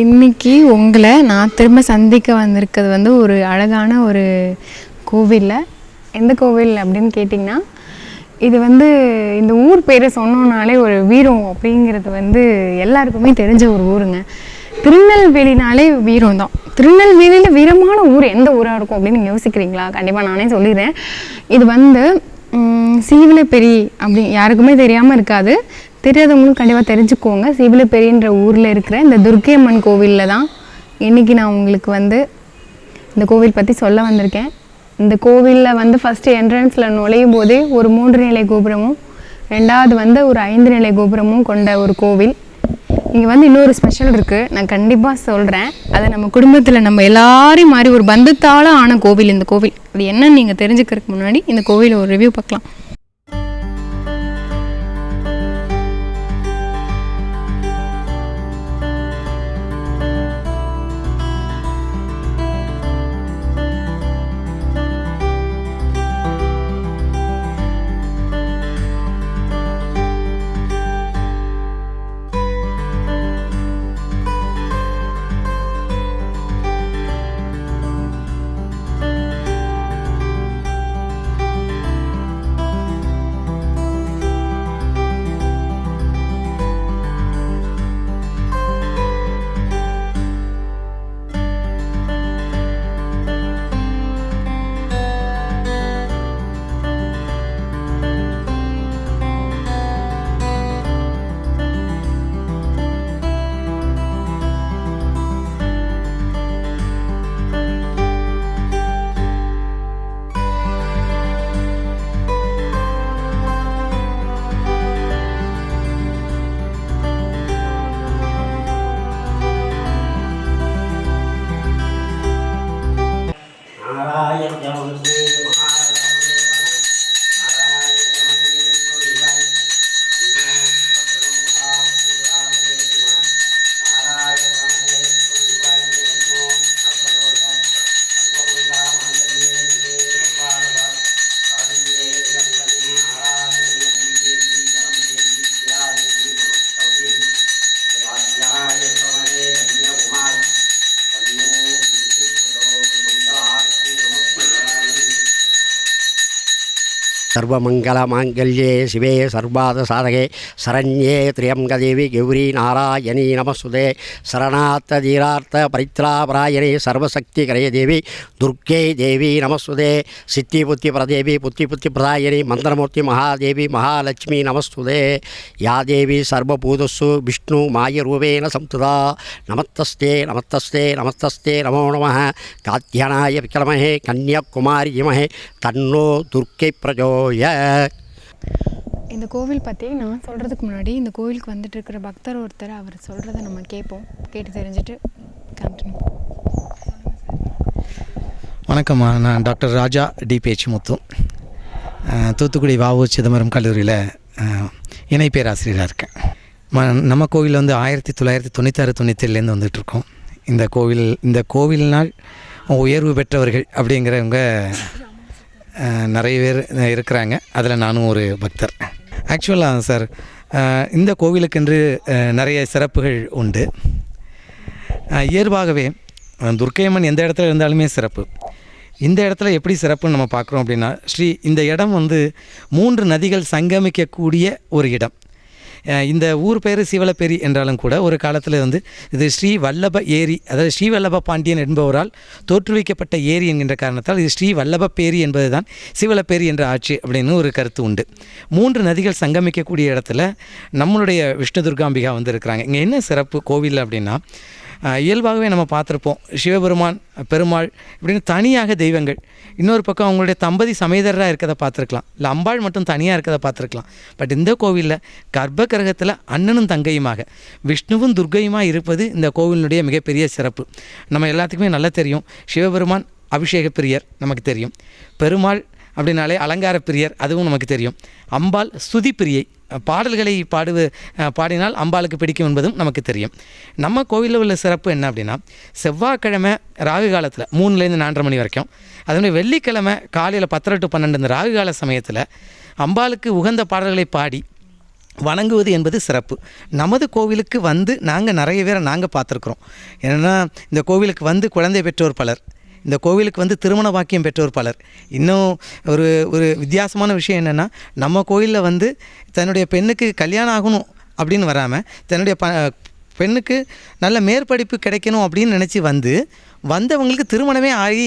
இன்னைக்கு உங்களை நான் திரும்ப சந்திக்க வந்திருக்கிறது வந்து ஒரு அழகான ஒரு கோவிலில். எந்த கோவில் அப்படின்னு கேட்டிங்கன்னா இது வந்து இந்த ஊர் பேரை சொன்னோன்னாலே ஒரு வீரம் அப்படிங்கிறது வந்து எல்லாருக்குமே தெரிஞ்ச ஒரு ஊருங்க. திருநெல்வேலினாலே வீரம் தான். திருநெல்வேலியில் வீரமான ஊர் எந்த ஊராக இருக்கும் அப்படின்னு நீங்கள் யோசிக்கிறீங்களா? கண்டிப்பாக நானே சொல்லிடுறேன். இது வந்து ம், சீவிலப்பெரி அப்படி யாருக்குமே தெரியாமல் இருக்காது. தெரியாதவங்களும் கண்டிப்பாக தெரிஞ்சுக்கோங்க. சீவிலப்பெரின்ற ஊரில் இருக்கிற இந்த துர்க்கை அம்மன் கோவிலில் தான் இன்றைக்கி நான் உங்களுக்கு வந்து இந்த கோவில் பற்றி சொல்ல வந்திருக்கேன். இந்த கோவிலில் வந்து ஃபஸ்ட்டு என்ட்ரன்ஸில் நுழையும் போதே ஒரு மூன்று நிலை கோபுரமும் ரெண்டாவது வந்து ஒரு ஐந்து நிலை கோபுரமும் கொண்ட ஒரு கோவில். இங்கே வந்து இன்னொரு ஸ்பெஷல் இருக்குது நான் கண்டிப்பாக சொல்கிறேன் அதை நம்ம குடும்பத்தில் நம்ம எல்லாரையும் மாதிரி ஒரு பந்தத்தால் ஆன கோவில் இந்த கோவில். அது என்னன்னு நீங்கள் தெரிஞ்சுக்கிறதுக்கு முன்னாடி இந்த கோவிலை ஒரு ரிவ்யூ பார்க்கலாம். సర్వమంగళమాంగళ్యే శివే సర్వాద సాధగే శరణ్యే త్రియంగదేవి గౌరీ నారాయణీ నమస్తుదే శరణార్థ ధీరార్థ పరిత్రాపరాయణే సర్వశక్తి దేవి దుర్గే దేవి నమస్తుదే సిద్ధి పుత్తి ప్రదేవి పుత్తి పుత్తి ప్రదాయని మంత్రమూర్తి మహాదేవి మహాలక్ష్మి నమస్తుదే యాదేవి సర్వభూతస్సు విష్ణు మాయరూపేణ సంతుదా. నమస్తస్తే నమస్తస్తే నమస్తస్తే నమో నమ. కాత్యానాయ విక్రమహే కన్యాకుమారి ధీమహే తన్నో దుర్గై ప్రజోయ. பிரஜோய இந்த கோவில் பற்றி நான் சொல்கிறதுக்கு முன்னாடி இந்த கோவிலுக்கு வந்துட்டு இருக்கிற பக்தர் ஒருத்தர் அவர் சொல்கிறத நம்ம கேட்போம். கேட்டு தெரிஞ்சுட்டு கண்டினியூ வணக்கம்மா நான் doctor Raja DPH Muthu. Thoothukudi VO Chidambaram கல்லூரியில் இணை பேராசிரியராக இருக்கேன். ம நம்ம கோவில் வந்து ஆயிரத்தி தொள்ளாயிரத்தி தொண்ணூத்தாறு தொண்ணூத்தேழுலேருந்து வந்துட்டுருக்கோம். இந்த கோவில் இந்த கோவிலினால் உயர்வு பெற்றவர்கள் அப்படிங்கிறவங்க நிறைய பேர் இருக்கிறாங்க. அதில் நானும் ஒரு பக்தர். ஆக்சுவலாக சார் இந்த கோவிலுக்கென்று நிறைய சிறப்புகள் உண்டு. இயல்பாகவே துர்க்கையம்மன் எந்த இடத்துல இருந்தாலுமே சிறப்பு. இந்த இடத்துல எப்படி சிறப்புன்னு நம்ம பார்க்குறோம் அப்படின்னா ஸ்ரீ இந்த இடம் வந்து மூன்று நதிகள் சங்கமிக்கக்கூடிய ஒரு இடம். இந்த ஊர் பேர் சிவலப்பேரி என்றாலும் கூட ஒரு காலத்தில் வந்து இது ஸ்ரீ வல்லப ஏரி அதாவது ஸ்ரீ வல்லப பாண்டியன் என்பவரால் தோற்றுவிக்கப்பட்ட ஏரி என்கின்ற காரணத்தால் இது ஸ்ரீ வல்லப பேரி என்பது தான் சிவலப்பேரி என்ற ஆட்சி அப்படின்னு ஒரு கருத்து உண்டு. மூன்று நதிகள் சங்கமிக்கக்கூடிய இடத்துல நம்மளுடைய விஷ்ணு துர்காம்பிகா வந்து இருக்கிறாங்க இங்கே என்ன சிறப்பு கோவில் அப்படின்னா இயல்பாகவே நம்ம பார்த்துருப்போம். சிவபெருமான் பெருமாள் இப்படின்னு தனியாக தெய்வங்கள். இன்னொரு பக்கம் அவங்களுடைய தம்பதி சமேதராக இருக்கிறத பார்த்துருக்கலாம். இல்லை அம்பாள் மட்டும் தனியாக இருக்கிறத பார்த்துருக்கலாம். பட் இந்த கோவிலில் கர்ப்ப கிரகத்தில் அண்ணனும் தங்கையுமாக விஷ்ணுவும் துர்க்கையுமாக இருப்பது இந்த கோவிலினுடைய மிகப்பெரிய சிறப்பு. நம்ம எல்லாத்துக்குமே நல்லா தெரியும். சிவபெருமான் அபிஷேக பிரியர் நமக்கு தெரியும். பெருமாள் அப்படின்னாலே அலங்கார பிரியர் அதுவும் நமக்கு தெரியும். அம்பாள் ஸ்துதி பிரியை பாடல்களை பாடுவ பாடினால் அம்பாளுக்கு பிடிக்கும் என்பதும் நமக்கு தெரியும். நம்ம கோவிலில் உள்ள சிறப்பு என்ன அப்படின்னா செவ்வாய்க்கிழமை ராகு காலத்தில் மூணுலேருந்து நாலரை மணி வரைக்கும். அதே வெள்ளிக்கிழமை காலையில் பத்தரை டு பன்னெண்டு இந்த ராகு கால சமயத்தில் அம்பாளுக்கு உகந்த பாடல்களை பாடி வணங்குவது என்பது சிறப்பு. நமது கோவிலுக்கு வந்து நாங்கள் நிறைய பேரை நாங்கள் பார்த்துருக்குறோம். ஏன்னா இந்த கோவிலுக்கு வந்து குழந்தை பெற்றோர் பலர் இந்த கோவிலுக்கு வந்து திருமண பாக்கியம் பெற்றோர் பலர். இன்னும் ஒரு ஒரு வித்தியாசமான விஷயம் என்னென்னா நம்ம கோயிலில் வந்து தன்னுடைய பெண்ணுக்கு கல்யாணம் ஆகணும் அப்படின்னு வராமல் தன்னுடைய ப பெண்ணுக்கு நல்ல மேற்படிப்பு கிடைக்கணும் அப்படின்னு நினச்சி வந்து வந்தவங்களுக்கு திருமணமே ஆகி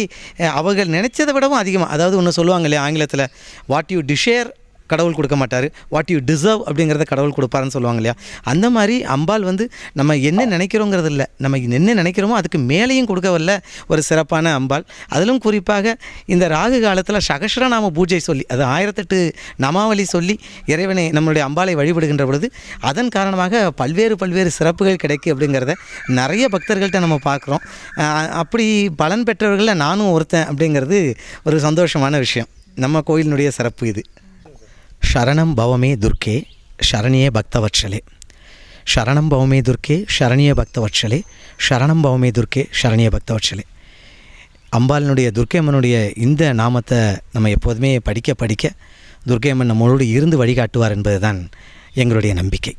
அவர்கள் நினச்சதை விடவும் அதிகமாக அதாவது ஒன்று சொல்லுவாங்க இல்லையா ஆங்கிலத்தில் வாட் யூ டிஷேர் கடவுள் கொடுக்க மாட்டார் வாட் யூ டிசர்வ் அப்படிங்கிறத கடவுள் கொடுப்பாருன்னு சொல்லுவாங்க இல்லையா? அந்த மாதிரி அம்பாள் வந்து நம்ம என்ன நினைக்கிறோங்கிறது இல்லை நம்ம என்ன நினைக்கிறோமோ அதுக்கு மேலேயும் கொடுக்க வரல ஒரு சிறப்பான அம்பாள். அதிலும் குறிப்பாக இந்த ராகு காலத்தில் சகஸ்ரநாம பூஜை சொல்லி அது ஆயிரத்தெட்டு நமாவளி சொல்லி இறைவனை நம்மளுடைய அம்பாளை வழிபடுகின்ற பொழுது அதன் காரணமாக பல்வேறு பல்வேறு சிறப்புகள் கிடைக்கும் அப்படிங்கிறத நிறைய பக்தர்கள்ட்ட நம்ம பார்க்குறோம். அப்படி பலன் பெற்றவர்களில் நானும் ஒருத்தன் அப்படிங்கிறது ஒரு சந்தோஷமான விஷயம். நம்ம கோயிலினுடைய சிறப்பு இது. ಶರಣಂ ಭವಮೇ ದುರ್ಗೆ ಶರಣಿಯೇ ಭಕ್ತವತ್ಸಲೆ ಶರಣಂ பவமே ದುರ್ಗೆ சரணிய பக்தவட்சலே. சரணம் பவமே துர்க்கே சரணிய பக்தவட்சலே. அம்பாலினுடைய துர்க்கைம்மனுடைய இந்த நாமத்தை நம்ம எப்போதுமே படிக்க படிக்க துர்க்கைம்மன் நம்மளோடு இருந்து வழிகாட்டுவார் என்பதுதான் எங்களுடைய நம்பிக்கை.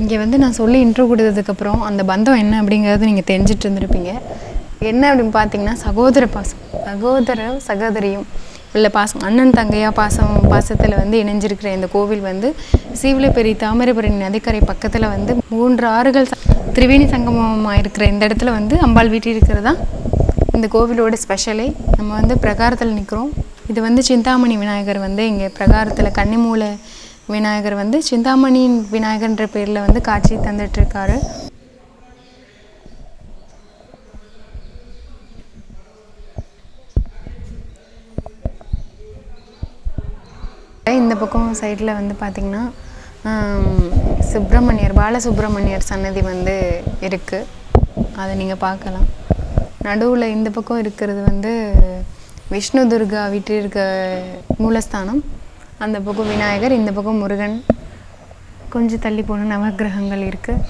இங்கே வந்து நான் சொல்லி இன்ட்ரோ கொடுத்ததுக்கப்புறம் அந்த பந்தம் என்ன அப்படிங்கிறது நீங்கள் தெரிஞ்சிட்டு இருந்திருப்பீங்க. என்ன அப்படின்னு பார்த்தீங்கன்னா சகோதர பாசம். சகோதர சகோதரியும் உள்ள பாசம். அண்ணன் தங்கையா பாசம் பாசத்தில் வந்து இணைஞ்சிருக்கிற இந்த கோவில் வந்து சீவலப்பெரி தாமிரபரணி நதிக்கரை பக்கத்தில் வந்து மூன்று ஆறுகள் திரிவேணி சங்கமமாக இருக்கிற இந்த இடத்துல வந்து அம்பாள் வீட்டில் இருக்கிறதா இந்த கோவிலோட ஸ்பெஷலே நம்ம வந்து பிரகாரத்தில் நிற்கிறோம் இது வந்து சிந்தாமணி விநாயகர் வந்து இங்கே பிரகாரத்தில் கன்னிமூல விநாயகர் வந்து சிந்தாமணியின் விநாயகர்ன்ற பேரில் வந்து காட்சி தந்துட்டுருக்காரு. இந்த பக்கம் சைடில் வந்து பார்த்திங்கன்னா சுப்பிரமணியர் பாலசுப்பிரமணியர் சன்னதி வந்து இருக்குது அதை நீங்கள் பார்க்கலாம். நடுவில் இந்த பக்கம் இருக்கிறது வந்து விஷ்ணு துர்கா வீட்டிற்கு மூலஸ்தானம். அந்த பக்கம் விநாயகர் இந்த பக்கம் முருகன். கொஞ்சம் தள்ளி போன நவக்கிரகங்கள் இருக்குது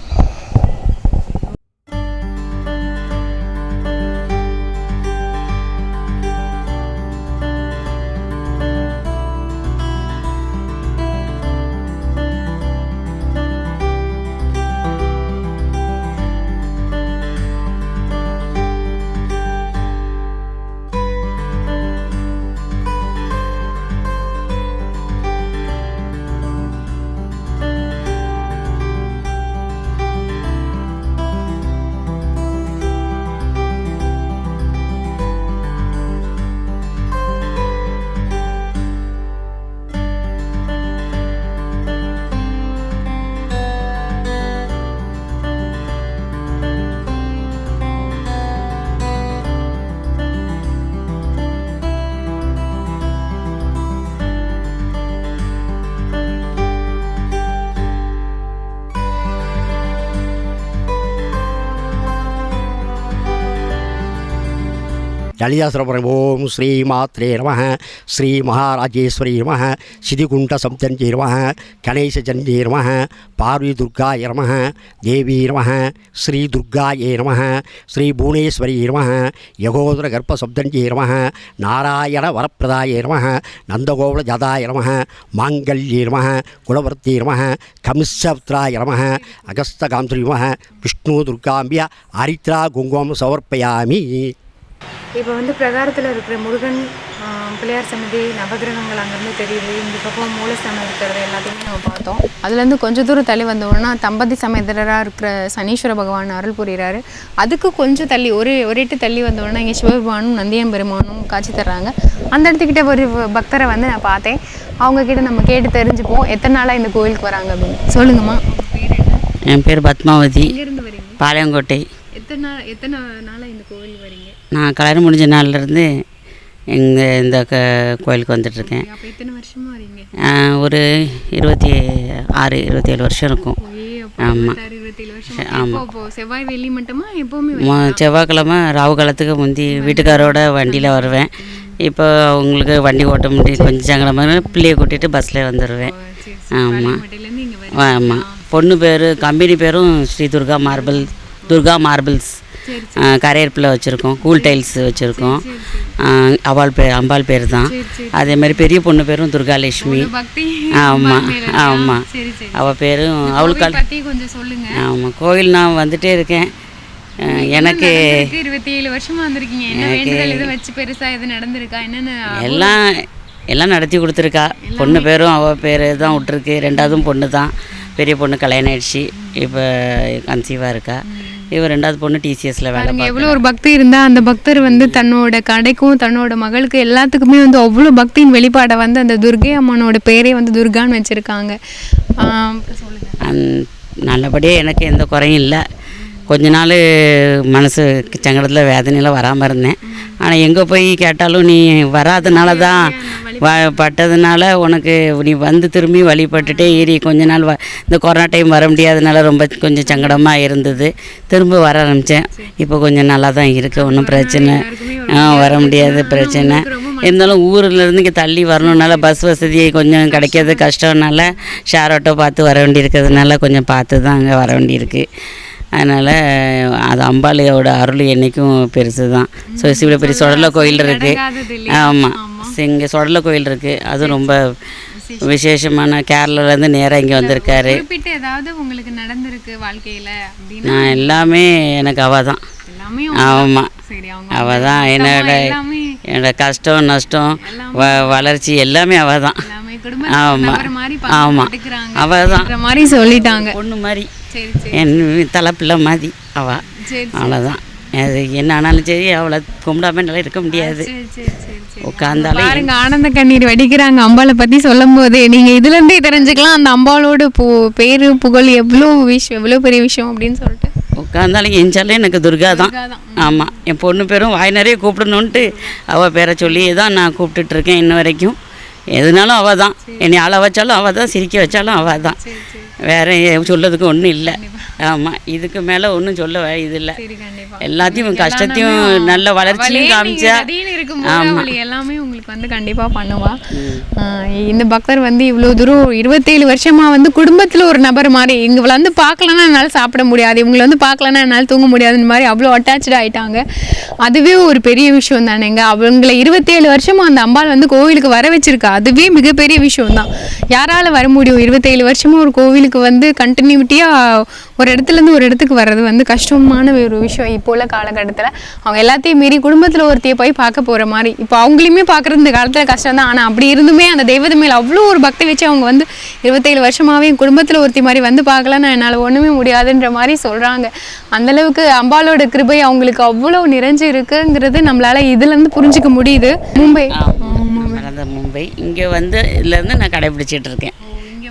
లలితాశ్రవణ ఓం శ్రీమాత్రే నమ శ్రీ మహారాజేశ్వరి నమ సిదిగుంట సంతంజే నమ గణేశజన్యే నమ పార్వీదుర్గాయ నమ దేవీ నమ శ్రీ దుర్గాయే నమ శ్రీ భువనేశ్వరి నమ యగోదర గర్భశబ్దంజే నమ నారాయణ వరప్రదాయ నమ నందగోవుల జదాయ నమ మాంగళ్యే నమ కులవర్తి నమ కంసత్రాయ నమ అగస్తకాంత్రి నమ విష్ణు దుర్గాంబియ హరిత్రా గుంగోం సమర్పయామి இப்போ வந்து பிரகாரத்தில் இருக்கிற முருகன் பிள்ளையார் சன்னதி நவகிரகங்கள் அங்கேருந்து தெரியுது. இந்த பக்கம் மூலஸ்தானம் இருக்கிறது எல்லாத்தையுமே நம்ம பார்த்தோம். அதுலேருந்து கொஞ்சம் தூரம் தள்ளி வந்தோம்னா தம்பதி சமேதரராக இருக்கிற சனீஸ்வர பகவான் அருள் புரிகிறாரு அதுக்கு கொஞ்சம் தள்ளி ஒரு ஒரு எட்டு தள்ளி வந்தோடனே இங்கே சிவபெருமானும் நந்தியம் பெருமானும் காட்சி தர்றாங்க. அந்த இடத்துக்கிட்ட ஒரு பக்தரை வந்து நான் பார்த்தேன். அவங்க கிட்ட நம்ம கேட்டு தெரிஞ்சுப்போம். எத்தனை நாளாக இந்த கோயிலுக்கு வராங்க அப்படின்னு. சொல்லுங்கம்மா. பேர் என்ன என் பேர் பத்மாவதி. பாளையங்கோட்டை. எத்தனை எத்தனை நாளாக இந்த கோவில் வரீங்க? நான் கல்யாணம் முடிஞ்ச நாள்லேருந்து இங்கே இந்த க கோயிலுக்கு வரீங்க? ஒரு இருபத்தி ஆறு இருபத்தேழு வருஷம் இருக்கும். ஏய், அப்போ ஆமா. இருபத்தாறு, இருபத்தேழு வருஷமா. எப்போ அப்போ செவ்வாய் வெள்ளி மட்டுமா? எப்பவுமே செவ்வாய்க்கிழமை ராவு காலத்துக்கு முந்தி வீட்டுக்காரோட வண்டியில் வருவேன். இப்போ அவங்களுக்கு வண்டி ஓட்ட முடியும் கொஞ்சம் சங்கடமாக பிள்ளைய கூட்டிகிட்டு பஸ்ஸில் வந்துடுவேன் ஆமாம் ஆமாம் பொண்ணு பேர் கம்பெனி பேரும் ஸ்ரீ துர்கா மார்பிள் துர்கா மார்பிள்ஸ் கரையற்பில் வச்சுருக்கோம் கூல் டைல்ஸ் வச்சுருக்கோம். அவள் பேர் அம்பாள் பேர் தான். அதே மாதிரி பெரிய பொண்ணு பேரும் துர்காலட்சுமி. பக்தி. ஆமாம் ஆமாம் அவள் பேரும் அவளுக்கு ஆமாம் கோயில் நான் வந்துட்டே இருக்கேன். எனக்கு இருபத்தி ஏழு வருஷமா வந்திருக்கீங்க. என்ன வச்சு பெருசா எது நடந்திருக்கா? என்னன்னு எல்லாம் எல்லாம் நடத்தி கொடுத்துருக்கா. பொண்ணு பேரும் அவள் பேர் தான் விட்ருக்கு ரெண்டாவதும் பொண்ணு தான். பெரிய பொண்ணு கல்யாணம் ஆயிடுச்சு. இப்போ கன்சீவாக இருக்கா. இவ ரெண்டாவது பொண்ணு டிசிஎஸ்ல வேலை எவ்வளோ ஒரு பக்தி இருந்தா அந்த பக்தர் வந்து தன்னோட கடைக்கும் தன்னோட மகளுக்கு எல்லாத்துக்குமே வந்து அவ்வளோ பக்தியின் வெளிப்பாடை வந்து அந்த துர்கை அம்மனோட பேரே வந்து துர்கான்னு வச்சிருக்காங்க. நல்லபடியாக எனக்கு எந்த குறையும் இல்லை. கொஞ்ச நாள் மனசு சங்கடத்தில் வேதனையில் வராமல் இருந்தேன். ஆனால் எங்கே போய் கேட்டாலும் நீ வராதனால தான் வ பட்டதுனால உனக்கு நீ வந்து திரும்பி வழிபட்டுட்டே ஏறி கொஞ்ச நாள் வ இந்த கொரோனா டைம் வர முடியாதனால ரொம்ப கொஞ்சம் சங்கடமாக இருந்தது. திரும்ப வர ஆரம்பித்தேன் இப்போ கொஞ்சம் நல்லா தான் இருக்குது ஒன்றும் பிரச்சனை ஆ வர முடியாது பிரச்சனை. இருந்தாலும் ஊரில் இருந்து இங்கே தள்ளி வரணுனால பஸ் வசதி கொஞ்சம் கிடைக்கிறது கஷ்டம்னால ஷேர் ஆட்டோ பார்த்து வர வேண்டியிருக்கிறதுனால கொஞ்சம் பார்த்து தான் அங்கே வர வேண்டியிருக்கு. அதனால் அது அம்பாளியோட அருள் என்றைக்கும் பெருசு தான் ஸோ இவ்வளோ பெரிய சொடலை கோயில் இருக்குது ஆமாம் இங்கே சொடலை கோயில் இருக்குது அது ரொம்ப விசேஷமான கேரளாலேருந்து நேராக இங்கே வந்திருக்காரு. ஏதாவது உங்களுக்கு நடந்திருக்கு வாழ்க்கையில நான் எல்லாமே எனக்கு அவள் தான். ஆமாம் அவள் தான் என்னோட என்னோட கஷ்டம் நஷ்டம் வ வளர்ச்சி எல்லாமே அவள் தான் ஆமாம் ஆமாம் அவள் தான் மாதிரி சொல்லிட்டாங்க. பொண்ணு மாதிரி. என் தலைப்பிள்ளை மாதிரி அவள் அவ்வளோதான் அது என்ன ஆனாலும் சரி அவளை கும்பிடாம என்னால் இருக்க முடியாது. சரி சரி சரி சரி. உட்காந்தாலே பாருங்க ஆனந்த கண்ணீர் வடிக்கிறாங்க அம்பாளை பத்தி சொல்லும் போதே நீங்க இதுல இருந்தே தெரிஞ்சுக்கலாம் அந்த அம்பாளோட பு பேரு புகழ் எவ்வளோ விஷயம் எவ்வளோ பெரிய விஷயம் அப்படின்னு சொல்லிட்டு. உட்காந்தாலும் எஞ்சாலே எனக்கு துர்கா தான். ஆமாம் என் பொண்ணு பேரும் வாய் நிறைய கூப்பிடணுன்ட்டு அவள் பேரை சொல்லி தான் நான் கூப்பிட்டுட்ருக்கேன் இன்ன வரைக்கும். எதுனாலும் அவள் தான். என்னை அழ வச்சாலும் அவள் தான் சிரிக்க வச்சாலும் அவள் தான். வேற சொல்லதுக்கு ஒன்றும் இல்லை. ஆமாம் இதுக்கு மேலே ஒன்றும் சொல்ல இது இல்லை. எல்லாத்தையும் கஷ்டத்தையும் நல்ல வளர்ச்சியும் காமிச்சா அவள் எல்லாமே உங்களுக்கு வந்து கண்டிப்பா பண்ணுவா. இந்த பக்தர் வந்து இவ்வளோ தூரம் இருபத்தேழு வருஷமா வந்து குடும்பத்துல ஒரு நபர் மாதிரி இவங்களை வந்து பார்க்கலன்னா என்னால் சாப்பிட முடியாது இவங்களை வந்து பார்க்கலன்னா என்னால் தூங்க முடியாதுன்னு மாதிரி அவ்வளோ அட்டாச்சு ஆயிட்டாங்க. அதுவே ஒரு பெரிய விஷயம் தானேங்க. அவங்கள இருபத்தேழு வருஷமா அந்த அம்பாள் வந்து கோவிலுக்கு வர வச்சிருக்கா. அதுவே மிகப்பெரிய விஷயம் தான். யாரால வர முடியும்? இருபத்தேழு வருஷமா ஒரு கோவிலுக்கு வந்து கண்டினியூட்டியாக ஒரு இடத்துல இருந்து ஒரு இடத்துக்கு வர்றது வந்து கஷ்டமான ஒரு விஷயம் இப்போ உள்ள காலகட்டத்தில். அவங்க எல்லாத்தையும் மீறி குடும்பத்தில் ஒருத்தைய போய் பார்க்க போகிற மாதிரி. இப்போ அவங்களையுமே பார்க்குறது இந்த காலத்தில் கஷ்டம் தான் ஆனால் அப்படி இருந்துமே அந்த தெய்வத்து மேலே அவ்வளோ ஒரு பக்தி வச்சு அவங்க வந்து இருபத்தேழு வருஷமாகவே குடும்பத்தில் ஒருத்தி மாதிரி வந்து பார்க்கலன்னா என்னால் ஒன்றுமே முடியாதுன்ற மாதிரி சொல்கிறாங்க அந்தளவுக்கு அம்பாலோட கிருபை அவங்களுக்கு அவ்வளோ நிறைஞ்சு இருக்குங்கிறது நம்மளால் இதுலேருந்து புரிஞ்சுக்க முடியுது. மும்பை. மும்பை. இங்கே வந்து இதுலேருந்து நான் கடைபிடிச்சிட்டு இருக்கேன்.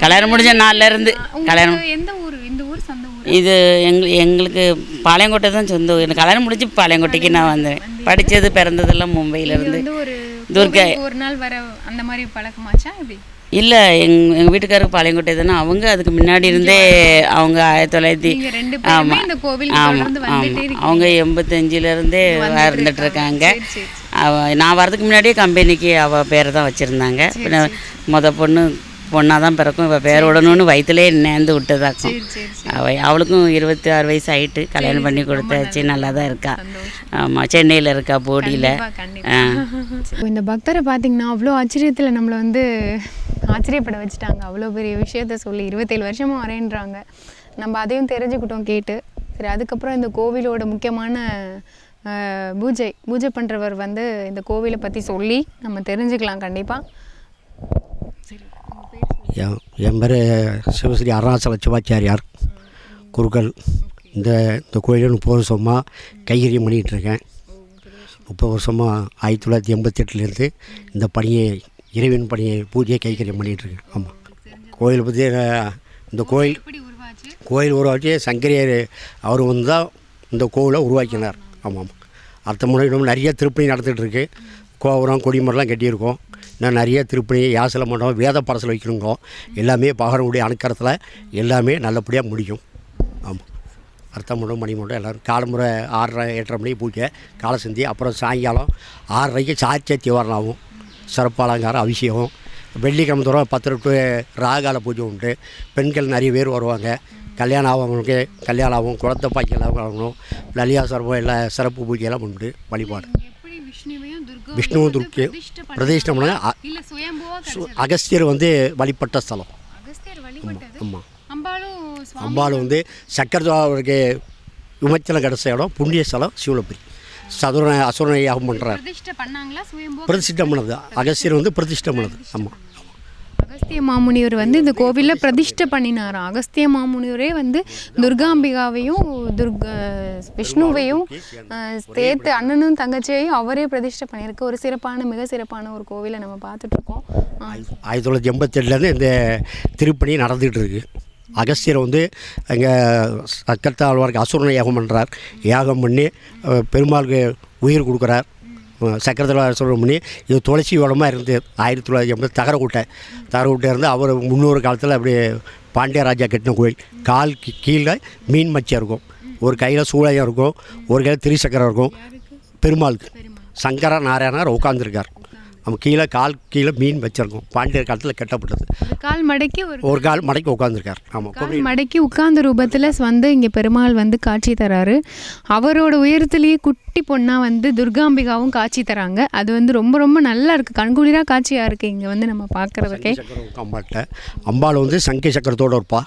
கல்யாணம் முடிஞ்ச நாள்லேருந்து கல்யாணம். எந்த ஊர் இந்த ஊர் சொந்த ஊர்? இது எங் எங்களுக்கு பாளையங்கோட்டை தான் சொந்த ஊர். எனக்கு கல்யாணம் முடிஞ்சு பாளையங்கோட்டைக்கு நான் வந்தேன். படித்தது பிறந்ததெல்லாம் மும்பையிலேருந்து துர்கா ஒரு நாள் வர அந்த மாதிரி பழக்கமாச்சா எப்படி? இல்லை எங் எங்கள் வீட்டுக்காரருக்கு பாளையங்கோட்டை தானே. அவங்க அதுக்கு முன்னாடி இருந்தே அவங்க ஆயிரத்தி தொள்ளாயிரத்தி ஆமாம் ஆமாம் ஆமாம் அவங்க எண்பத்தஞ்சிலேருந்தே இருந்துட்டு இருக்காங்க. அவ நான் வரதுக்கு முன்னாடியே கம்பெனிக்கு அவள் பேரை தான் வச்சுருந்தாங்க. பின்ன மொத பொண்ணு பொண்ணாக தான் பிறக்கும் இவள் பேர் விடணும்னு வயிற்றுலே நேர்ந்து விட்டதாக்கும். சரி அவ அவளுக்கும் இருபத்தி ஆறு வயசு ஆயிட்டு கல்யாணம் பண்ணி கொடுத்தாச்சு. நல்லா தான் இருக்கா. ஆமாம் சென்னையில் இருக்கா போடியில். இந்த பக்தரை பார்த்தீங்கன்னா அவ்வளோ ஆச்சரியத்தில் நம்மளை வந்து ஆச்சரியப்பட வச்சுட்டாங்க. அவ்வளோ பெரிய விஷயத்த சொல்லி இருபத்தேழு வருஷமாக வரேன்றாங்க. நம்ம அதையும் தெரிஞ்சுக்கிட்டோம் கேட்டு. சரி அதுக்கப்புறம் இந்த கோவிலோட முக்கியமான பூஜை பூஜை பண்ணுறவர் வந்து இந்த கோவிலை பற்றி சொல்லி நம்ம தெரிஞ்சுக்கலாம் கண்டிப்பாக என் என் பேர் சிவஸ்ரீ அருணாச்சல சிவாச்சாரியார். குருக்கள். இந்த இந்த கோயிலில் முப்பது வருஷமாக கைகரியம் பண்ணிகிட்ருக்கேன் முப்பது வருஷமாக ஆயிரத்தி தொள்ளாயிரத்தி எண்பத்தெட்டுலேருந்து இந்த பணியை இறைவன் பணியை பூஜையை கைகரியம் பண்ணிகிட்ருக்கேன் ஆமாம் கோயிலை பற்றி இந்த கோயில் கோயில் உருவாக்கி சங்கரியர் அவர் வந்து தான் இந்த கோவிலை உருவாக்கினார். ஆமாம் அடுத்த முறை இன்னும் நிறைய திருப்பணி நடந்துகிட்டு கோபுரம் கொடிமரம்லாம் கட்டியிருக்கோம். இன்னும் நிறைய திருப்பணி யாசல மண்டபம் வேத படத்தில் வைக்கணுங்கோ. எல்லாமே பகரனுடைய அணுக்கரத்தில் எல்லாமே நல்லபடியாக முடியும். ஆமாம் அர்த்தம் மண்டபம் மணி மண்டபம் எல்லோரும் காலமுறை ஆறரை எட்டரை மணிக்கு பூஜை காலை சந்தி அப்புறம் சாயங்காலம் ஆறரைக்கு சாட்சியத்தி வரலாகும் சிறப்பு அலங்காரம் அபிஷேகம். வெள்ளிக்கிழமை தூரம் பத்து டு ராகால பூஜை உண்டு. பெண்கள் நிறைய பேர் வருவாங்க. கல்யாணம் ஆகவங்களுக்கு கல்யாணம் ஆகும் குழந்தை பாய்க்கெல்லாம் ஆகணும் லலியா சர்வம் எல்லா சிறப்பு பூஜையெல்லாம் உண்டு. வழிபாடு. விஷ்ணுவும் துர்க்கை பிரதிஷ்டை பண்ண அ- இல்ல சுயம்புவா சு- அகஸ்தியர் வந்து வழிபட்ட ஸ்தலம். ஆமாம் அம்பாள் வந்து சக்கரதாவுக்கு விமர்சனம் கிடச்ச இடம் புண்ணிய ஸ்தலம் சிவலப்பரி சதுர அசுரனை யாகம் பண்ணுறார் பிரதிஷ்டம் பண்ணது. அகஸ்தியர் வந்து பிரதிஷ்டம் பண்ணது. ஆமாம் அகஸ்திய மாமுனிவர் வந்து இந்த கோவிலில் பிரதிஷ்டை பண்ணினாராம் அகஸ்திய மாமுனிவரே வந்து துர்காம்பிகாவையும் துர்கா விஷ்ணுவையும் சேர்த்து அண்ணனும் தங்கச்சியையும் அவரே பிரதிஷ்டை பண்ணியிருக்கு. ஒரு சிறப்பான மிக சிறப்பான ஒரு கோவிலை நம்ம பார்த்துட்ருக்கோம். ஆயிரத்தி தொள்ளாயிரத்தி எண்பத்தெட்டுலேருந்து இந்த திருப்பணி நடந்துகிட்டு இருக்கு அகஸ்தியர் வந்து அங்கே சக்கரத்தாழ்வாருக்கு அசுரனை யாகம் பண்ணுறார் யாகம் பண்ணி பெருமாளுக்கு உயிர் கொடுக்குறார். சக்கரத்தில் அசுரம் பண்ணி இது துளசி உடம்பாக இருந்து ஆயிரத்தி தொள்ளாயிரத்தி எண்பது தகரக்குட்டை தகரக்கூட்டை இருந்து அவர் முன்னொரு காலத்தில் அப்படியே பாண்டியராஜா கட்டின கோயில். கால் கீழே மீன் மச்சியாக இருக்கும். ஒரு கையில் சூளையம் இருக்கும். ஒரு கையில் திரிசக்கரம் இருக்கும். பெருமாளுக்கு. சங்கர நாராயணர் உட்காந்துருக்கார் நம்ம கீழே கால் கீழே மீன் வச்சிருக்கோம். பாண்டியர் காலத்தில் கட்டப்பட்டது. கால் மடக்கி ஒரு ஒரு கால் மடக்கி உட்காந்துருக்கார் ஆமாம் கால் மடக்கி உட்கார்ந்த ரூபத்தில் வந்து இங்கே பெருமாள் வந்து காட்சி தராரு. அவரோட உயரத்திலேயே குட்டி பொண்ணாக வந்து துர்காம்பிகாவும் காட்சி தராங்க. அது வந்து ரொம்ப ரொம்ப நல்லா இருக்குது கண்குளிராக காட்சியாக இருக்குது இங்கே வந்து நம்ம பார்க்குறதுக்கே அம்பாட்ட அம்பாள் வந்து சங்கி சக்கரத்தோடு இருப்பா.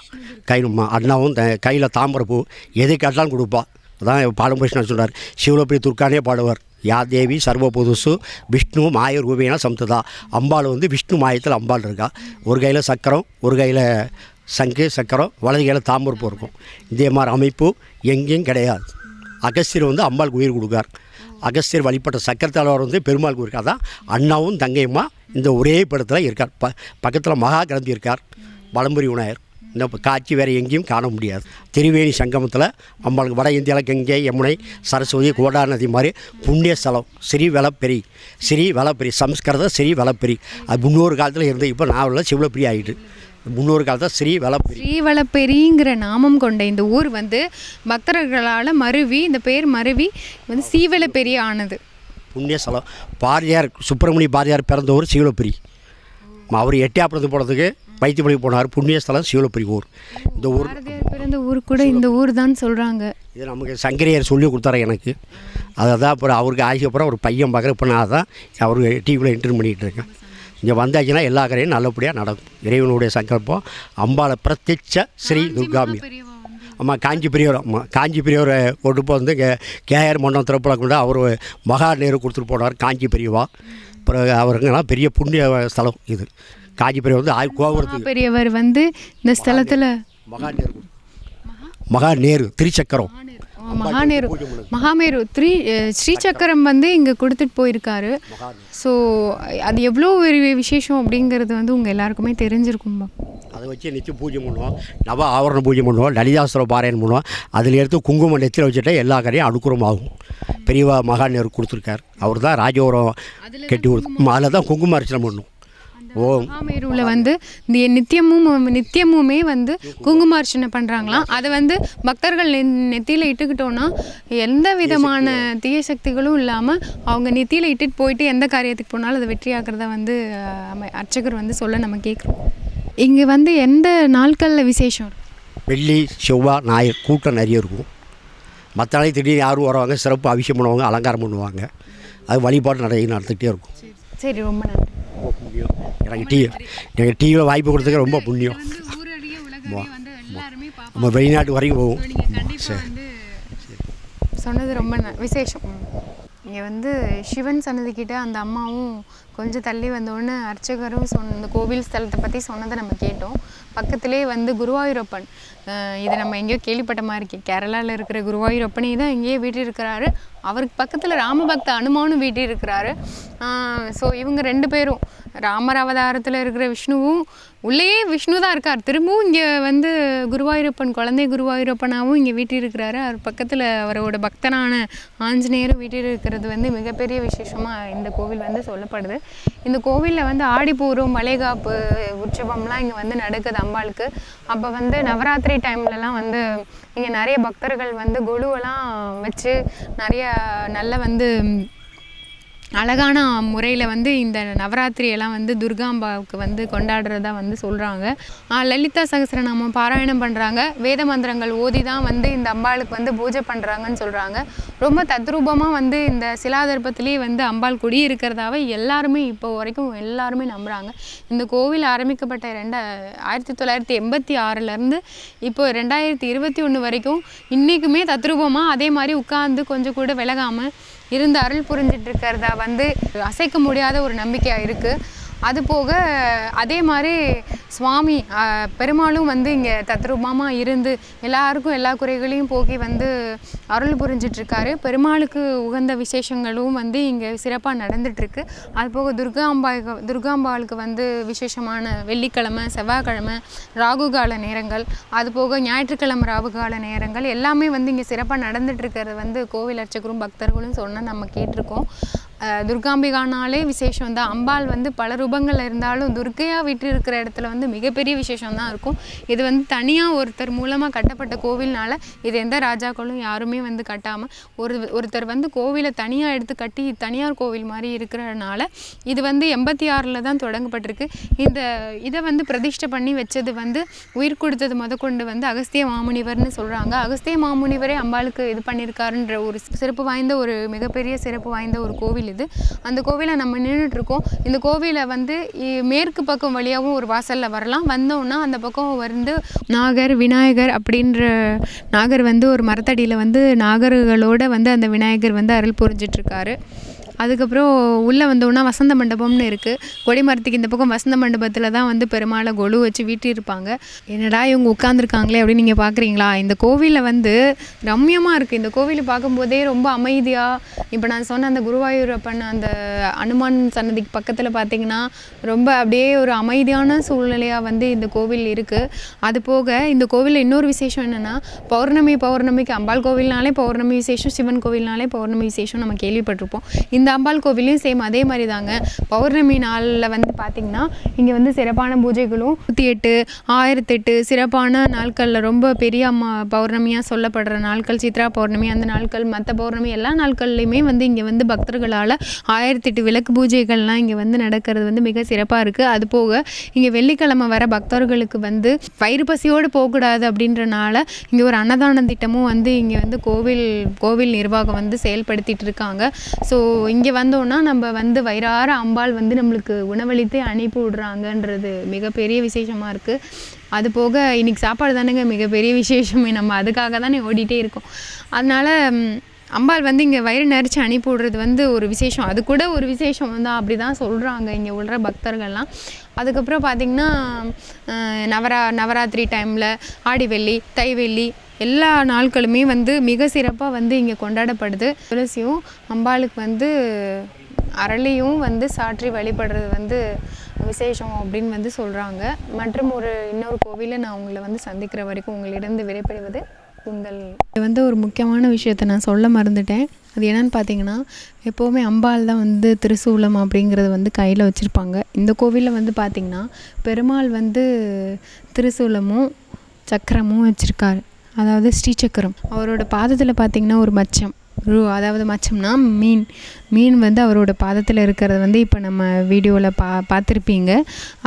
கை நம்ம அண்ணாவும் கையில் தாமரைப்பூ எது கேட்டாலும் கொடுப்பா. அதான் பாலம்பூஷணன் சொன்னார் சிவலப்படி துர்க்கானே பாடுவார். யா தேவி சர்வ புதுசு விஷ்ணு மாய ரூபேன சம்ததா அம்பாள் வந்து விஷ்ணு மாயத்தில் அம்பாள் இருக்கா. ஒரு கையில் சக்கரம் ஒரு கையில் சங்கு சக்கரம் வலது கையில் தாமரைப்பூ இருக்கும் இதே மாதிரி அமைப்பு எங்கேயும் கிடையாது. அகஸ்தியர் வந்து அம்பாளுக்கு உயிர் கொடுக்கார். அகஸ்தியர் வழிபட்ட சக்கரத்தாளர் வந்து பெருமாளுக்கு இருக்கார் தான் அண்ணாவும் தங்கையுமா இந்த ஒரே படத்தில் இருக்கார். ப பக்கத்தில் மகா கிளம்பி இருக்கார் வலம்புரி விநாயகர். இந்த காட்சி வேறு எங்கேயும் காண முடியாது. திரிவேணி சங்கமத்தில் அம்பாளுக்கு வட இந்தியாவில் கங்கை யமுனை சரஸ்வதி கோடா நதி மாதிரி புண்ணிய ஸ்தலம் ஸ்ரீ வளப்பெரி ஸ்ரீ வளப்பெரி சம்ஸ்கிருத ஸ்ரீ வளப்பெரி. அது முன்னொரு காலத்தில் இருந்து இப்போ நாவலில் சிவலப்பிரி ஆகிட்டு முன்னொரு காலத்தில் ஸ்ரீ வளப்பெரி. ஸ்ரீவளப்பெரிங்கிற நாமம் கொண்ட இந்த ஊர் வந்து பக்தர்களால் மருவி இந்த பேர் மருவி வந்து சீவலப்பெரி ஆனது. புண்ணிய ஸ்தலம். பாரதியார் சுப்பிரமணிய பாரதியார் பிறந்த ஊர் சிவலப்பிரி அவர் எட்டியாப்புறது போனதுக்கு வைத்தியமொழி போனார். புண்ணிய ஸ்தலம் சிவலப்பிரி ஊர். இந்த ஊர் பிறந்த ஊர் கூட இந்த ஊர் தான் சொல்கிறாங்க இது நமக்கு சங்கரையர் சொல்லி கொடுத்தாரு எனக்கு. அதை தான் அப்புறம் அவருக்கு ஆகிய அப்புறம் ஒரு பையன் பார்க்குற இப்போ நான் தான் அவர் டிவியில் இன்டர்வியூ பண்ணிகிட்டு இருக்கேன். இங்கே வந்தாச்சுன்னா எல்லா கரையும் நல்லபடியாக நடக்கும். இறைவனுடைய சங்கல்பம் அம்பாளை பிரத்யட்ச ஸ்ரீ துர்காமி. ஆமாம் காஞ்சி பெரியவர் ஆமாம் காஞ்சி பெரியவர் கொண்டு போய் வந்து இங்கே கேஆர் மண்டலம் திறப்படம் கூட அவர் மகா நேரு கொடுத்துட்டு போனார் காஞ்சி பெரியவா அப்புறம் அவருங்கெல்லாம் பெரிய புண்ணிய ஸ்தலம் இது. காஞ்சி பெரியவர் வந்து ஆய் கோபுரத்துக்கு பெரியவர் வந்து இந்த ஸ்தலத்தில் மகா நேரு. மகா நேரு திருச்சக்கரம். மகாநேரு மகாமேரு த்ரீ ஸ்ரீசக்கரம் வந்து இங்கே கொடுத்துட்டு போயிருக்காரு. ஸோ அது எவ்வளோ ஒரு விசேஷம் அப்படிங்கிறது வந்து உங்கள் எல்லாருக்குமே தெரிஞ்சிருக்கும்பா அதை வச்சு நித்தியம் பூஜை பண்ணுவோம் நவ ஆவரண பூஜை பண்ணுவோம் லலிதாசுர பாராயணம் பண்ணுவோம். அதில் எடுத்து குங்குமம் நெத்தியில் வச்சுட்டா எல்லா கரையும் அனுக்கூலம் ஆகும் பெரியவா மகாநேரு கொடுத்துருக்கார். அவர் தான் ராஜோரம் கட்டி கொடுத்து அதில் தான் குங்கும அர்ச்சனை பண்ணும். ஓ. மகாமேருவில் வந்து இந்த நித்தியமும் நித்தியமுமே வந்து குங்குமார்ச்சனை பண்ணுறாங்களாம் அதை வந்து பக்தர்கள் நெத்தியில் இட்டுக்கிட்டோன்னா எந்த விதமான தீய சக்திகளும் இல்லாமல் அவங்க நெத்தியில் இட்டுட்டு போயிட்டு எந்த காரியத்துக்கு போனாலும் அதை வெற்றியாக்குறத வந்து அர்ச்சகர் வந்து சொல்ல நம்ம கேட்குறோம் இங்கே வந்து எந்த நாட்களில் விசேஷம்? வெள்ளி செவ்வாய் ஞாயிறு கூட்டம் நிறைய இருக்கும். மற்ற நாளைக்கு திடீர்னு யாரும் வருவாங்க சிறப்பு அபிஷேகம் பண்ணுவாங்க அலங்காரம் பண்ணுவாங்க. அது வழிபாடு நிறைய நடந்துகிட்டே இருக்கும். சரி ரொம்ப நன்றி. புண்ணியம் எனக்கு டீ எனக்கு டிவியில் வாய்ப்பு கொடுத்ததுக்கு ரொம்ப புண்ணியம். நம்ம வெளிநாட்டு வரைக்கும் போவோம். சரி. சொன்னது ரொம்ப ந- விசேஷம். இங்கே வந்து சிவன் சன்னதிக்கிட்ட அந்த அம்மாவும் கொஞ்சம் தள்ளி வந்தோடனே அர்ச்சகரும் சொன்ன இந்த கோவில் ஸ்தலத்தை பற்றி சொன்னதை நம்ம கேட்டோம். பக்கத்திலே வந்து குருவாயூரப்பன். இது நம்ம எங்கேயோ கேள்விப்பட்ட மாதிரி இருக்கு. கேரளாவில் இருக்கிற குருவாயூரப்பனே தான் இங்கேயே வீட்டு இருக்கிறாரு அவருக்கு பக்கத்தில் ராமபக்த அனுமானும் வீட்டு இருக்கிறாரு ஸோ இவங்க ரெண்டு பேரும் ராமர் அவதாரத்தில் இருக்கிற விஷ்ணுவும் உள்ளேயே விஷ்ணு தான் இருக்கார். திரும்பவும் இங்கே வந்து குருவாயூரப்பன் குழந்தை குருவாயூரப்பனாவும் இங்கே வீட்டில் இருக்கிறாரு அவர் பக்கத்தில் அவரோட பக்தனான ஆஞ்சநேயரும் வீட்டில் இருக்கிறது வந்து மிகப்பெரிய விசேஷமாக இந்த கோவில் வந்து சொல்லப்படுது. இந்த கோவிலில் வந்து ஆடிப்பூரும் வளைகாப்பு உற்சவம்லாம் இங்கே வந்து நடக்குது அம்பாளுக்கு. அப்போ வந்து நவராத்திரி டைம்லலாம் வந்து இங்கே நிறைய பக்தர்கள் வந்து கொலுவெல்லாம் வச்சு நிறைய நல்ல வந்து அழகான முறையில் வந்து இந்த நவராத்திரியெல்லாம் வந்து துர்காம்பாவுக்கு வந்து கொண்டாடுறதா வந்து சொல்கிறாங்க லலிதா சகசரநாமம் பாராயணம் பண்ணுறாங்க வேத மந்திரங்கள் ஓதி தான் வந்து இந்த அம்பாளுக்கு வந்து பூஜை பண்ணுறாங்கன்னு சொல்கிறாங்க ரொம்ப தத்ரூபமாக வந்து இந்த சிலாதர்ப்பத்திலே வந்து அம்பாள் குடி இருக்கிறதாவே எல்லாருமே இப்போ வரைக்கும் எல்லாருமே நம்புகிறாங்க இந்த கோவில் ஆரம்பிக்கப்பட்ட ரெண்ட ஆயிரத்தி தொள்ளாயிரத்தி எண்பத்தி ஆறுலேருந்து இப்போ ரெண்டாயிரத்தி இருபத்தி ஒன்று வரைக்கும் இன்றைக்குமே தத்ரூபமாக அதே மாதிரி உட்கார்ந்து கொஞ்சம் கூட விலகாமல் இருந்து அருள் புரிஞ்சிட்டு இருக்கிறதா வந்து அசைக்க முடியாத ஒரு நம்பிக்கையாக இருக்குது அது போக அதே மாதிரி சுவாமி பெருமாளும் வந்து இங்கே தத்ரூபமாக இருந்து எல்லாருக்கும் எல்லா குறைகளையும் போக்கி வந்து அருள் புரிஞ்சிட்ருக்காரு. பெருமாளுக்கு உகந்த விசேஷங்களும் வந்து இங்கே சிறப்பாக நடந்துகிட்ருக்கு அது போக துர்காம்பாய் துர்காம்பாளுக்கு வந்து விசேஷமான வெள்ளிக்கிழமை செவ்வாய்க்கிழமை ராகுகால நேரங்கள் அது போக ஞாயிற்றுக்கிழமை ராகுகால நேரங்கள் எல்லாமே வந்து இங்கே சிறப்பாக நடந்துட்டுருக்கிறது வந்து கோவில் அர்ச்சகரும் பக்தர்களும் சொன்னால் நம்ம கேட்டிருக்கோம். துர்காம்பிகானாலே விசேஷம் தான். அம்பாள் வந்து பல ரூபங்கள் இருந்தாலும் துர்க்கையாக விட்டிருக்கிற இடத்துல வந்து மிகப்பெரிய விசேஷம் தான் இருக்கும். இது வந்து தனியாக ஒருத்தர் மூலமாக கட்டப்பட்ட கோவில்னால இது எந்த ராஜாக்களும் யாருமே வந்து கட்டாமல் ஒரு ஒருத்தர் வந்து கோவிலை தனியாக எடுத்து கட்டி தனியார் கோவில் மாதிரி இருக்கிறனால இது வந்து எண்பத்தி ஆறில் தான் தொடங்கப்பட்டிருக்கு. இந்த இதை வந்து பிரதிஷ்டை பண்ணி வச்சது வந்து உயிர் கொடுத்தது முதற்கொண்டு வந்து அகஸ்திய மாமுனிவர்னு சொல்கிறாங்க அகஸ்திய மாமுனிவரே அம்பாளுக்கு இது பண்ணியிருக்காருன்ற ஒரு சிறப்பு வாய்ந்த ஒரு மிகப்பெரிய சிறப்பு வாய்ந்த ஒரு கோவில் இது. அந்த கோவிலை நம்ம நின்றுட்டு இருக்கோம் இந்த கோவிலை வந்து மேற்கு பக்கம் வழியாகவும் ஒரு வாசலில் வரலாம். வந்தோம்னா அந்த பக்கம் வந்து நாகர் விநாயகர் அப்படின்ற நாகர் வந்து ஒரு மரத்தடியில் வந்து நாகர்களோட வந்து அந்த விநாயகர் வந்து அருள் புரிஞ்சிட்ருக்காரு. அதுக்கப்புறம் உள்ளே வந்தோன்னா வசந்த மண்டபம்னு இருக்குது கொடிமரத்துக்கு இந்த பக்கம் வசந்த மண்டபத்தில் தான் வந்து பெருமாளை கொலு வச்சு வீட்டிருப்பாங்க என்னடா இவங்க உட்காந்துருக்காங்களே அப்படின்னு நீங்கள் பார்க்குறீங்களா இந்த கோவிலில் வந்து ரம்யமாக இருக்குது இந்த கோவிலை பார்க்கும்போதே ரொம்ப அமைதியாக இப்போ நான் சொன்ன அந்த குருவாயூரப்பன் அந்த அனுமான் சன்னதிக்கு பக்கத்தில் பார்த்தீங்கன்னா ரொம்ப அப்படியே ஒரு அமைதியான சூழ்நிலையாக வந்து இந்த கோவில் இருக்குது அது போக இந்த கோவிலில் இன்னொரு விசேஷம் என்னென்னா பௌர்ணமி பௌர்ணமிக்கு அம்பாள் கோவில்னாலே பௌர்ணமி விசேஷம் சிவன் கோவில்னாலே பௌர்ணமி விசேஷம் நம்ம கேள்விப்பட்டிருப்போம். இந்த அம்பாள் கோவிலையும் சேம் அதே மாதிரி தாங்க பௌர்ணமி நாளில் வந்து பார்த்திங்கன்னா இங்கே வந்து சிறப்பான பூஜைகளும் நூற்றி எட்டு ஆயிரத்தெட்டு சிறப்பான நாட்களில் ரொம்ப பெரிய அம்மா பௌர்ணமியாக சொல்லப்படுற நாட்கள் சித்ரா பௌர்ணமி அந்த நாட்கள் மற்ற பௌர்ணமி எல்லா நாட்கள்லையுமே வந்து இங்கே வந்து பக்தர்களால் ஆயிரத்தெட்டு விளக்கு பூஜைகள்லாம் இங்கே வந்து நடக்கிறது வந்து மிக சிறப்பாக இருக்குது அது போக இங்கே வெள்ளிக்கிழமை வர பக்தர்களுக்கு வந்து வயிறு பசியோடு போகக்கூடாது அப்படின்றனால இங்கே ஒரு அன்னதான திட்டமும் வந்து இங்கே வந்து கோவில் கோவில் நிர்வாகம் வந்து செயல்படுத்திட்டு இருக்காங்க. ஸோ இங்கே இங்கே வந்தோன்னா நம்ம வந்து வயிறார அம்பாள் வந்து நம்மளுக்கு உணவளித்து அனுப்பி விடுறாங்கன்றது மிகப்பெரிய விசேஷமாக இருக்குது அது போக இன்னைக்கு சாப்பாடு தானேங்க மிகப்பெரிய விசேஷமே. நம்ம அதுக்காக தானே ஓடிட்டே இருக்கோம். அதனால் அம்பாள் வந்து இங்கே வயிறு நெரிச்சு அனுப்பி விடுறது வந்து ஒரு விசேஷம். அது கூட ஒரு விசேஷம் தான் அப்படி தான் சொல்கிறாங்க இங்கே உள்ள பக்தர்கள்லாம். அதுக்கப்புறம் பார்த்திங்கன்னா நவரா நவராத்திரி டைமில் ஆடிவெள்ளி தைவெள்ளி எல்லா நாட்களுமே வந்து மிக சிறப்பாக வந்து இங்கே கொண்டாடப்படுது. துளசியும் அம்பாளுக்கு வந்து அரளியும் வந்து சாற்றி வழிபடுறது வந்து விசேஷம் அப்படின்னு வந்து சொல்கிறாங்க மற்றும் ஒரு இன்னொரு கோவிலில் நான் உங்களை வந்து சந்திக்கிற வரைக்கும் உங்களிடம் விடைபெறுவது உங்கள் இது வந்து ஒரு முக்கியமான விஷயத்தை நான் சொல்ல மறந்துட்டேன். அது என்னன்னு பார்த்தீங்கன்னா எப்போவுமே அம்பாள் தான் வந்து திருசூலம் அப்படிங்கிறது வந்து கையில் வச்சுருப்பாங்க. இந்த கோவிலில் வந்து பார்த்திங்கன்னா பெருமாள் வந்து திருசூலமும் சக்கரமும் வச்சுருக்காரு. அதாவது ஸ்ரீசக்கரம். அவரோட பாதத்தில் பார்த்திங்கன்னா ஒரு மச்சம். ரூ அதாவது மச்சம்னா மீன். மீன் வந்து அவரோட பாதத்தில் இருக்கிறது வந்து இப்போ நம்ம வீடியோவில் பா பார்த்துருப்பீங்க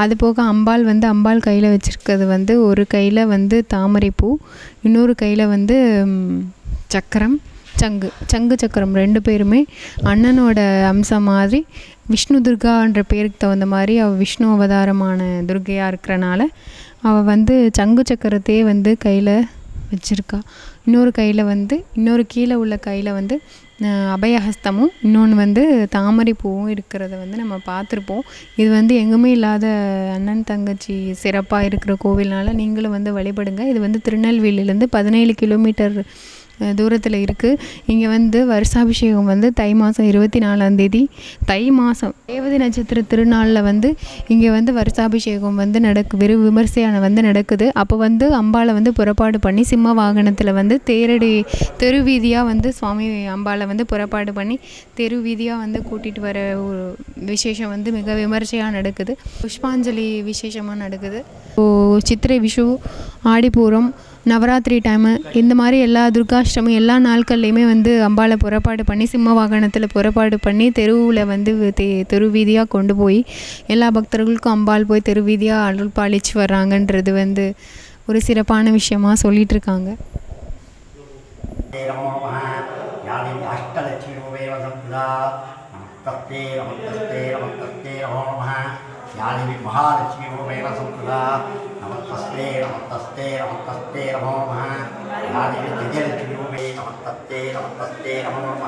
அது போக அம்பாள் வந்து அம்பாள் கையில் வச்சுருக்கிறது வந்து ஒரு கையில் வந்து தாமரைப்பூ இன்னொரு கையில் வந்து சக்கரம் சங்கு. சங்கு சக்கரம் ரெண்டு பேருமே அண்ணனோட அம்சம் மாதிரி விஷ்ணு துர்கான்ற பேருக்கு தகுந்த மாதிரி அவள் விஷ்ணு அவதாரமான துர்கையாக இருக்கிறனால அவள் வந்து சங்கு சக்கரத்தையே வந்து கையில் வச்சுருக்கா. இன்னொரு கையில் வந்து இன்னொரு கீழே உள்ள கையில் வந்து அபயஹஸ்தமும் இன்னொன்று வந்து தாமரை பூவும் இருக்கிறத வந்து நம்ம பார்த்துருப்போம். இது வந்து எங்குமே இல்லாத அண்ணன் தங்கச்சி சிறப்பாக இருக்கிற கோவில்னால நீங்களும் வந்து வழிபடுங்க. இது வந்து திருநெல்வேலியிலேருந்து பதினேழு கிலோமீட்டர் தூரத்தில் இருக்குது இங்கே வந்து வருஷாபிஷேகம் வந்து தை மாதம் இருபத்தி நாலாந்தேதி தை மாதம் ரேவதி நட்சத்திர திருநாளில் வந்து இங்கே வந்து வருஷாபிஷேகம் வந்து நடக்கு வெறு விமர்சையான வந்து நடக்குது. அப்போ வந்து அம்பாவை வந்து புறப்பாடு பண்ணி சிம்ம வாகனத்தில் வந்து தேரடி தெரு வீதியாக வந்து சுவாமி அம்பாவை வந்து புறப்பாடு பண்ணி தெரு வீதியாக வந்து கூட்டிகிட்டு வர ஒரு விசேஷம் வந்து மிக விமர்சையாக நடக்குது. புஷ்பாஞ்சலி விசேஷமாக நடக்குது. இப்போது சித்திரை விஷு ஆடிப்பூரம் நவராத்திரி டைமு இந்த மாதிரி எல்லா துர்காஷ்டமும் எல்லா நாட்கள்லையுமே வந்து அம்பாவை புறப்பாடு பண்ணி சிம்ம வாகனத்தில் புறப்பாடு பண்ணி தெருவில் வந்து தெ தெருவீதியாக கொண்டு போய் எல்லா பக்தர்களுக்கும் அம்பாள் போய் தெருவீதியாக அருள் பாலிச்சு வர்றாங்கன்றது வந்து ஒரு சிறப்பான விஷயமாக சொல்லிகிட்டு இருக்காங்க மகாலட்சுமி స్వస్తే నమస్తస్తే నమస్తస్తే నమో నమ యాదేవి గజలక్ష్మీరూపే నమస్తస్తే నమస్తస్తే నమో నమ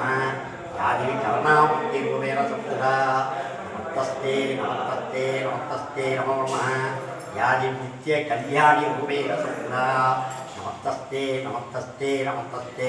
యాదేవి కరుణామూర్తి రూపేణ సప్తుల నమస్తస్తే నమస్తస్తే నమస్తస్తే నమో నమ యాదేవి నిత్య కళ్యాణి రూపేణ సప్తుల నమస్తస్తే నమస్తస్తే నమస్తస్తే